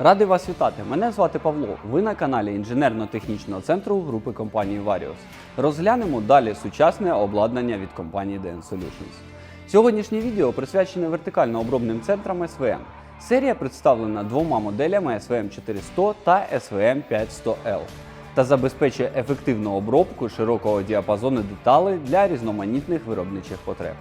Радий вас вітати! Мене звати Павло. Ви на каналі інженерно-технічного центру групи компанії Varios. Розглянемо далі сучасне обладнання від компанії DN Solutions. Сьогоднішнє відео присвячене вертикально-обробним центрам СВМ. Серія представлена двома моделями SVM 400 та SVM 500L та забезпечує ефективну обробку широкого діапазону деталей для різноманітних виробничих потреб.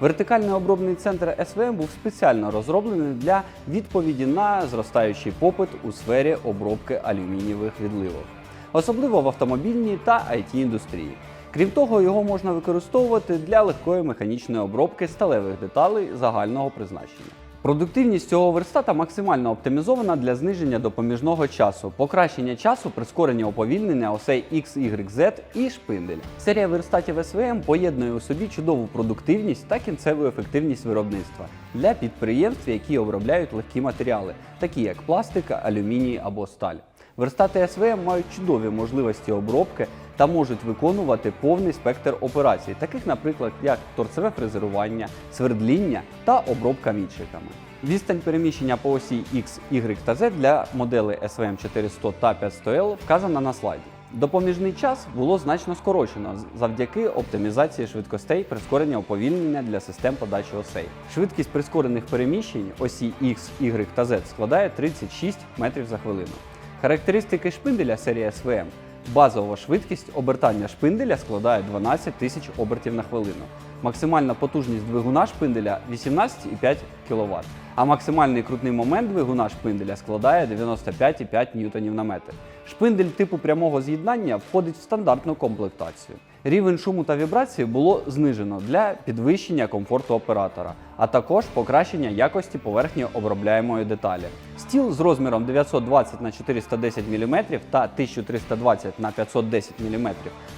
Вертикальний обробний центр СВМ був спеціально розроблений для відповіді на зростаючий попит у сфері обробки алюмінієвих відливок, особливо в автомобільній та it індустрії. Крім того, його можна використовувати для легкої механічної обробки сталевих деталей загального призначення. Продуктивність цього верстата максимально оптимізована для зниження допоміжного часу, покращення часу, прискорення уповільнення осей X, Y, Z і шпиндель. Серія верстатів СВМ поєднує у собі чудову продуктивність та кінцеву ефективність виробництва для підприємств, які обробляють легкі матеріали, такі як пластика, алюміній або сталь. Верстати СВМ мають чудові можливості обробки та можуть виконувати повний спектр операцій, таких, наприклад, як торцеве фрезерування, свердління та обробка мітчиками. Відстань переміщення по осі X, Y та Z для моделей SVM 400 та 500L вказана на слайді. Допоміжний час було значно скорочено завдяки оптимізації швидкостей прискорення уповільнення для систем подачі осей. Швидкість прискорених переміщень осі X, Y та Z складає 36 метрів за хвилину. Характеристики шпинделя серії SVM. Базова швидкість обертання шпинделя складає 12 тисяч обертів на хвилину. Максимальна потужність двигуна шпинделя 18,5 кВт, а максимальний крутний момент двигуна шпинделя складає 95,5 ньютонів на метр. Шпиндель типу прямого з'єднання входить в стандартну комплектацію. Рівень шуму та вібрації було знижено для підвищення комфорту оператора, а також покращення якості поверхні обробляємої деталі. Стіл з розміром 920 на 410 мм та 1320 на 510 мм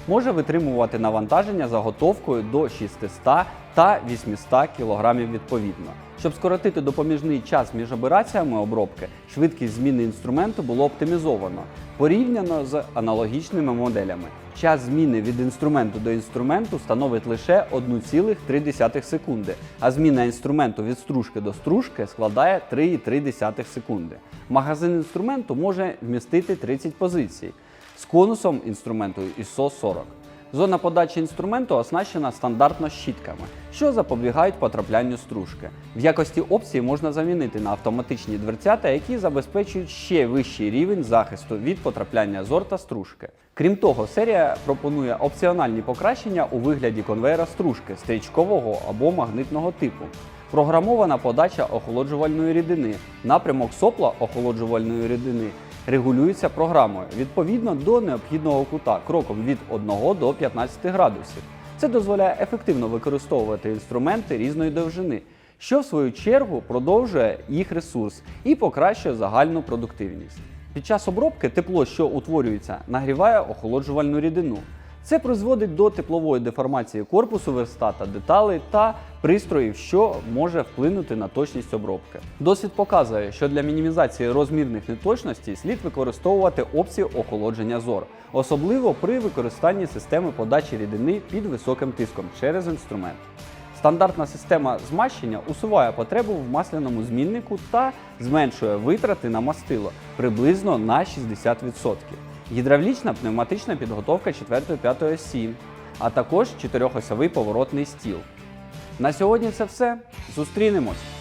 може витримувати навантаження заготовкою до 600 та 800 кг відповідно. Щоб скоротити допоміжний час між операціями обробки, швидкість зміни інструменту було оптимізовано порівняно з аналогічними моделями. Час зміни від інструменту до інструменту становить лише 1,3 секунди, а зміна інструменту від стружки до стружки складає 3,3 секунди. Магазин інструменту може вмістити 30 позицій з конусом інструменту ISO 40. Зона подачі інструменту оснащена стандартно щітками, що запобігають потраплянню стружки. В якості опції можна замінити на автоматичні дверцята, які забезпечують ще вищий рівень захисту від потрапляння зор та стружки. Крім того, серія пропонує опціональні покращення у вигляді конвейера стружки стрічкового або магнитного типу. Програмована подача охолоджувальної рідини, напрямок сопла охолоджувальної рідини регулюється програмою відповідно до необхідного кута кроком від 1 до 15 градусів. Це дозволяє ефективно використовувати інструменти різної довжини, що в свою чергу продовжує їх ресурс і покращує загальну продуктивність. Під час обробки тепло, що утворюється, нагріває охолоджувальну рідину. Це призводить до теплової деформації корпусу верстата, деталей та пристроїв, що може вплинути на точність обробки. Досвід показує, що для мінімізації розмірних неточностей слід використовувати опцію охолодження зор, особливо при використанні системи подачі рідини під високим тиском через інструмент. Стандартна система змащення усуває потребу в масляному зміннику та зменшує витрати на мастило приблизно на 60%. Гідравлічна пневматична підготовка 4-5 осі, а також чотирьохосьовий поворотний стіл. На сьогодні це все. Зустрінемось!